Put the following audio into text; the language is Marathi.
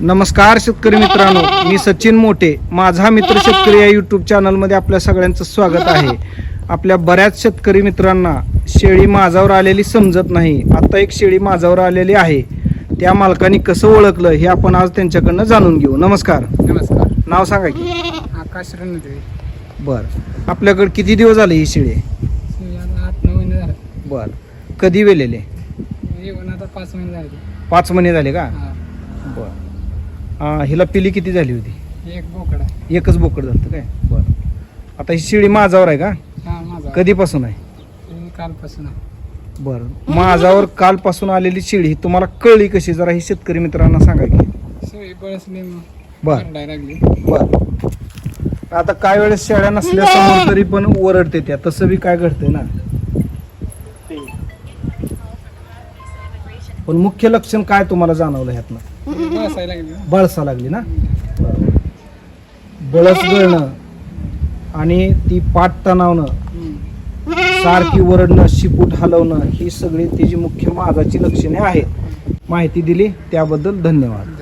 नमस्कार शेतकरी मित्रांनो मी सचिन मोठे. माझा मित्र शेतकरी या यूट्यूब चॅनलमध्ये आपल्या सगळ्यांचं स्वागत आहे. आपल्या बऱ्याच शेतकरी मित्रांना शेळी माझावर आलेली समजत नाही. आता एक शेळी माझावर आलेली आहे. त्या मालकाने कसं ओळखलं हे आपण आज त्यांच्याकडनं जाणून घेऊ. नमस्कार. नमस्कार. नाव सांगा की. आकाश रणदेवी बर. आपल्याकडे किती दिवस झाले ही शेळी? आठ नऊ महिने झाले. बर. कधी वेलेले? येऊन आता पाच महिने झाले. पाच महिने झाले का? हा, हिला पिली किती झाली होती? एक बोकड एकच बोकड झालं काय? बर. आता ही शेळी माझावर आहे का? हा माझा कधीपासून आहे? हे कालपासून आहे. बर. माझावर कालपासून आलेली शेळी तुम्हाला कळली कशी? जरा ही शेतकरी मित्रांना सांगा की. सगळी बळसली बर. लागली. बर. आता काय वेळेस शेळ्या नसल्यासमोर तरी पण ओरडते त्या. तसं बी काय घडतंय ना? पण मुख्य लक्षण काय तुम्हाला जाणवलं ह्यातनं? लागली बळसा लागली ना? बळस गळणं आणि ती पाठ तणावणं हम्म. सारखी वरडणं शिपूट हलवणं ही सगळी तिची मुख्य मागाची लक्षणे आहेत. माहिती दिली त्याबद्दल धन्यवाद.